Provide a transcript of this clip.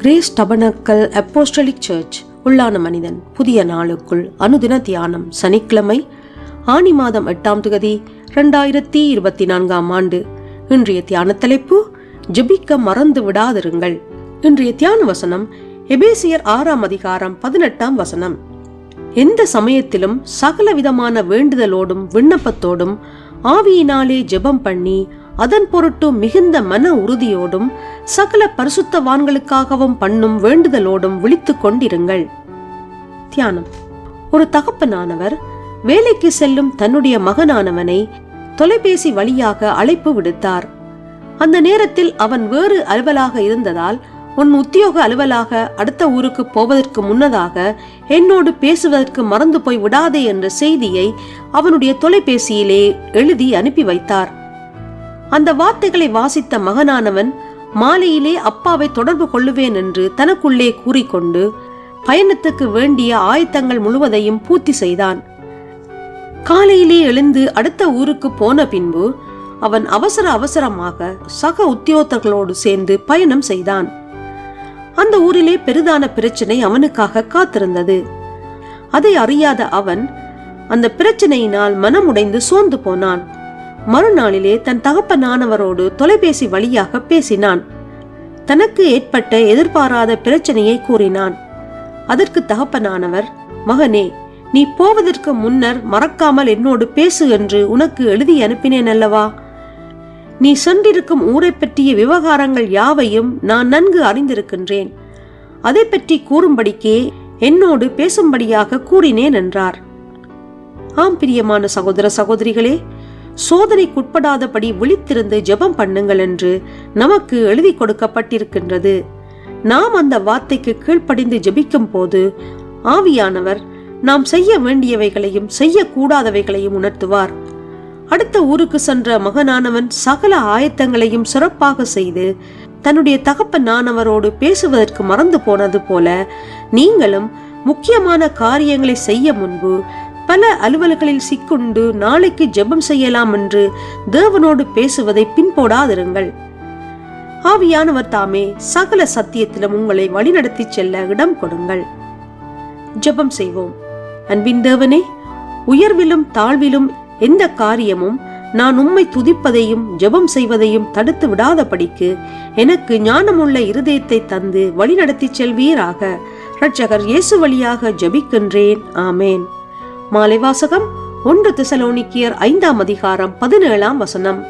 Grace tabernacle apostolic search உள்ளான மனிதன் புதிய நாளுக்குள் அனுதின தியானம் சனிக்கிழமை ஆனி மாதம் எட்டாம் தொகுதி ரெண்டாயிரத்தி இருபத்தி நான்காம் ஆண்டு. இன்றைய தியான தலைப்பு ஜெபிக்க மறந்து விடாதிருங்கள். இன்றைய தியான வசனம் எபேசியர் ஆறாம் அதிகாரம் பதினெட்டாம் வசனம். எந்த சமயத்திலும் சகல விதமான வேண்டுதலோடும் விண்ணப்பத்தோடும் ஆவியினாலே ஜெபம் பண்ணி அதன் பொருட்டு மிகுந்த மன உறுதியோடும் சகல பரிசுத்தவான்களுக்காகவும் பண்ணும் வேண்டுதலோடும் விழித்துக் கொண்டிருங்கள். தியானம். ஒரு தகப்பனானவர் வேலைக்கு செல்லும் தன்னுடைய மகனானவனை தொலைபேசி வழியாக அழைப்பு விடுத்தார். அந்த நேரத்தில் அவன் வேறு அலுவலாக இருந்ததால் உன் உத்தியோக அலுவலாக அடுத்த ஊருக்கு போவதற்கு முன்னதாக என்னோடு பேசுவதற்கு மறந்து போய் விடாதே என்ற செய்தியை அவனுடைய தொலைபேசியிலே எழுதி அனுப்பி வைத்தார். அந்த வார்த்தைகளை வாசித்த மகனானவன் மாலையிலே அப்பாவை தொடர்பு கொள்ளுவேன் என்று தனக்குள்ளே கூறிக்கொண்டு பயணத்துக்கு வேண்டிய ஆயத்தங்கள் முழுவதையும் பூர்த்தி செய்தான். காலையிலே எழுந்து அடுத்த ஊருக்கு போன பின்பு அவன் அவசர அவசரமாக சக உத்தியோகத்தர்களோடு சேர்ந்து பயணம் செய்தான். அந்த ஊரிலே பெரிதான பிரச்சனை அவனுக்காக காத்திருந்தது. அதை அறியாத அவன் அந்த பிரச்சனையினால் மனமுடைந்து சோர்ந்து போனான். மறுநாளிலே தன் தகப்பனானவரோடு தொலைபேசி வழியாக பேசினான். தனக்கு ஏற்பட்ட எதிர்பாராத பிரச்சனையை கூறினான். அதற்கு தகப்பனானவர் மகனே நீ போவதற்கு முன்னர் மறக்காமல் என்னோடு பேசு என்று உனக்கு எழுதி அனுப்பினேன் அல்லவா? நீ சென்றிருக்கும் ஊரை பற்றிய விவகாரங்கள் யாவையும் நான் நன்கு அறிந்திருக்கின்றேன். அதை பற்றி கூறும்படிக்கே என்னோடு பேசும்படியாக கூறினேன் என்றார். ஆம் பிரியமான சகோதர சகோதரிகளே சோதனைக்குட்படாதபடி விழித்திருந்து ஜெபம் பண்ணுங்கள் என்று நமக்கு எழுதி கொடுக்கப்பட்டிருக்கின்றது. நாம் அந்த வார்த்தைக்கு கீழ்ப்படிந்து ஜெபிக்கும் போது ஆவியானவர் நாம் செய்ய வேண்டியவைகளையும் செய்யக்கூடாதவைகளையும் உணர்த்துவார். அடுத்த ஊருக்கு சென்ற மகனானவன் சகல ஆயத்தங்களையும் சிறப்பாக செய்து தன்னுடைய தகப்பனானவரோடு பேசுவதற்கு மறந்து போனது போல நீங்களும் முக்கியமான காரியங்களை செய்ய முன்பு பல அலுவல்களில் சிக்குண்டு நாளைக்கு ஜெபம் செய்யலாம் என்று தேவனோடு பேசுவதை பின்போடாதிருங்கள். ஆவியானவர் தாமே சகல சத்தியத்திலும் உங்களை வழிநடத்தி செல்ல இடம் கொடுங்கள். ஜெபம் செய்வோம். அன்பின் தேவனே உயர்விலும் தாழ்விலும் எந்த காரியமும் நான் உம்மை துதிப்பதையும் ஜெபம் செய்வதையும் தடுத்து விடாதபடிக்கு எனக்கு ஞானமுள்ள இருதயத்தை தந்து வழிநடத்தி செல்வீராக. இரட்சகர் இயேசு வழியாக ஜெபிக்கின்றேன். ஆமேன். மாலை வாசகம் ஒன்று திசலோனிக்கியர் ஐந்தாம் அதிகாரம் பதினேழாம் வசனம்.